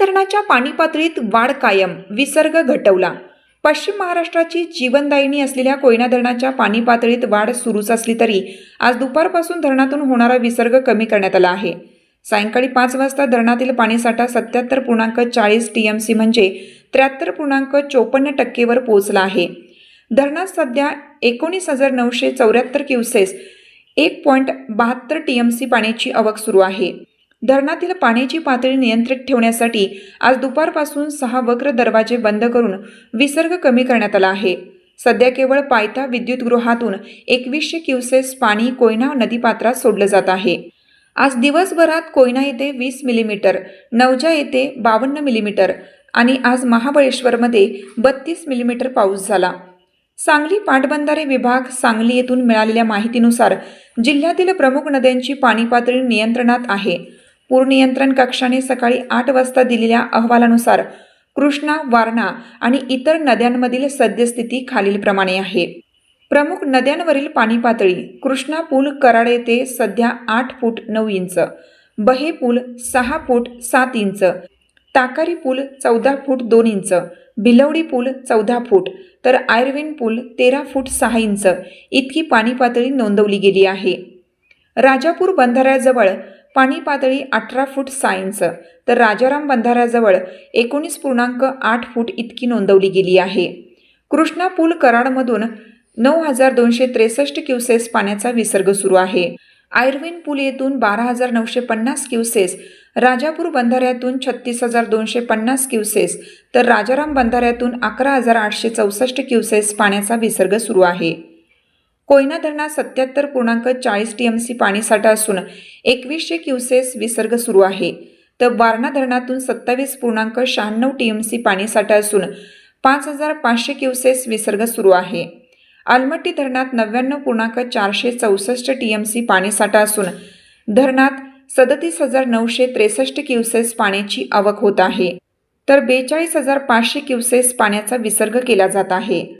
धरणाच्या पाणी पातळीत वाढ कायम विसर्ग घटवला. पश्चिम महाराष्ट्राची जीवनदायिनी असलेल्या कोयना धरणाच्या पाणी पातळीत वाढ सुरूच असली तरी आज दुपारपासून धरणातून होणारा विसर्ग कमी करण्यात आला आहे. सायंकाळी पाच वाजता धरणातील पाणीसाठा सत्याहत्तर पूर्णांक चाळीस टी एम सी म्हणजे त्र्याहत्तर पूर्णांक चोपन्न टक्केवर पोहोचला आहे. धरणात सध्या एकोणीस हजार नऊशे चौऱ्याहत्तर क्युसेस एक पॉईंट बहात्तर टी एम सी पाण्याची आवक सुरू आहे. धरणातील पाण्याची पातळी नियंत्रित ठेवण्यासाठी आज दुपारपासून सहा वक्र दरवाजे बंद करून विसर्ग कमी करण्यात आला आहे. सध्या केवळ पायथा विद्युतगृहातून एकवीसशे क्युसेस पाणी कोयना नदीपात्रात सोडलं जात आहे. आज दिवसभरात कोयना येथे वीस मिलीमीटर नवजा येथे बावन्न मिलीमीटर आणि आज महाबळेश्वरमध्ये बत्तीस मिलीमीटर पाऊस झाला. सांगली पाटबंधारे विभाग सांगली येथून मिळालेल्या माहितीनुसार जिल्ह्यातील प्रमुख नद्यांची पाणी पातळी नियंत्रणात आहे. पूर नियंत्रण कक्षाने सकाळी आठ वाजता दिलेल्या अहवालानुसार कृष्णा वारणा आणि इतर नद्यांमधील सद्यस्थिती खालीलप्रमाणे आहे. प्रमुख नद्यांवरील पाणी पातळी कृष्णा पूल कराड येथे सध्या आठ फूट नऊ इंच बहे पूल सहा फूट सात इंच ताकारी पूल चौदा फूट दोन इंच भिलवडी पूल चौदा फूट तर आयर्विन पूल तेरा फूट सहा इंच इतकी पाणी पातळी नोंदवली गेली आहे. राजापूर बंधाऱ्याजवळ पाणी पातळी अठरा फूट सायन्स तर राजाराम बंधाऱ्याजवळ एकोणीस पूर्णांक आठ फूट इतकी नोंदवली गेली आहे. कृष्णा पूल कराडमधून नऊ हजार दोनशे त्रेसष्ट क्युसेस पाण्याचा विसर्ग सुरू आहे. आयर्विन पूल येथून बारा हजार नऊशे पन्नास क्युसेस राजापूर बंधाऱ्यातून छत्तीस हजार दोनशे पन्नास क्युसेस तर राजाराम बंधाऱ्यातून अकरा हजार आठशे चौसष्ट क्युसेस पाण्याचा विसर्ग सुरू आहे. कोयना धरणात सत्याहत्तर पूर्णांक चाळीस टी एम सी पाणीसाठा असून एकवीसशे क्युसेस विसर्ग सुरू आहे. तर वारणा धरणातून सत्तावीस पूर्णांक शहाण्णव टी एम सी पाणीसाठा असून पाच हजार पाचशे क्युसेस विसर्ग सुरू आहे. आलमट्टी धरणात नव्याण्णव पूर्णांक चारशे चौसष्ट टी एम सी पाणीसाठा असून धरणात सदतीस हजार नऊशे त्रेसष्ट क्युसेस पाण्याची आवक होत आहे. तर बेचाळीस हजार पाचशे क्युसेस पाण्याचा विसर्ग केला जात आहे.